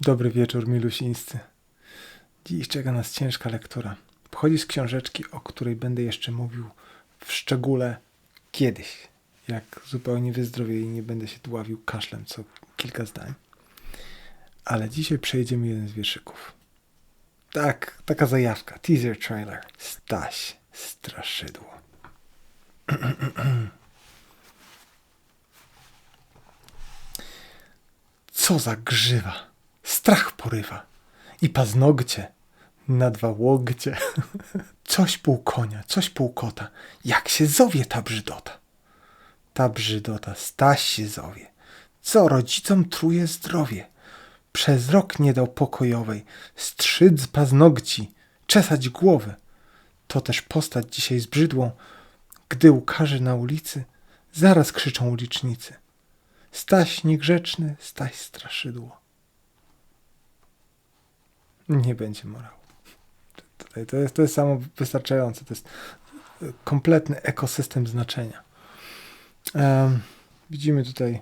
Dobry wieczór, milusińscy. Dziś czeka nas ciężka lektura. Pochodzi z książeczki, o której będę jeszcze mówił w szczególe kiedyś, jak zupełnie wyzdrowieję i nie będę się dławił kaszlem co kilka zdań. Ale dzisiaj przejdziemy jeden z wierszyków. Tak, taka zajawka, teaser trailer. Staś, straszydło. Co za grzywa! Strach porywa. I paznogcie na dwa łokcie. Coś pół konia, coś pół kota. Jak się zowie ta brzydota? Ta brzydota, Staś się zowie. Co rodzicom truje zdrowie. Przez rok nie dał pokojowej. Strzyc paznogci, czesać głowy. To też postać dzisiaj zbrzydłą. Gdy ukaże na ulicy, zaraz krzyczą ulicznicy. Staś niegrzeczny, Staś straszydło. Nie będzie morału. Tutaj to jest, to jest samo wystarczające. To jest e, kompletny ekosystem znaczenia. Em, widzimy tutaj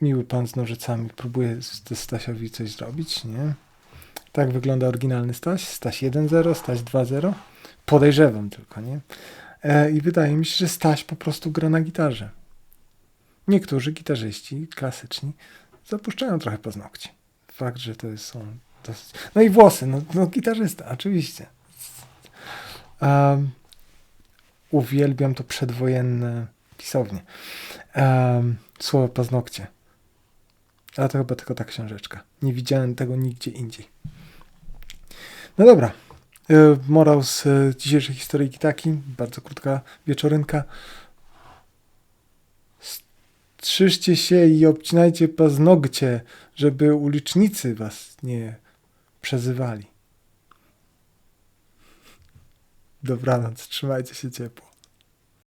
miły pan z nożycami próbuje z z Stasiowi coś zrobić, nie? Tak wygląda oryginalny Staś. Staś 1.0, Staś 2.0. Podejrzewam tylko, nie? E, I wydaje mi się, że Staś po prostu gra na gitarze. Niektórzy gitarzyści klasyczni zapuszczają trochę paznokci. Fakt, że to są. No i włosy, no, no gitarzysta, oczywiście. Um, uwielbiam to przedwojenne pisownie. Um, słowo paznokcie. Ale to chyba tylko ta książeczka. Nie widziałem tego nigdzie indziej. No dobra. Y, Morał z dzisiejszej historyjki taki. Bardzo krótka wieczorynka. Strzyżcie się i obcinajcie paznogcie, żeby ulicznicy was nie przezywali. Dobranoc, trzymajcie się ciepło.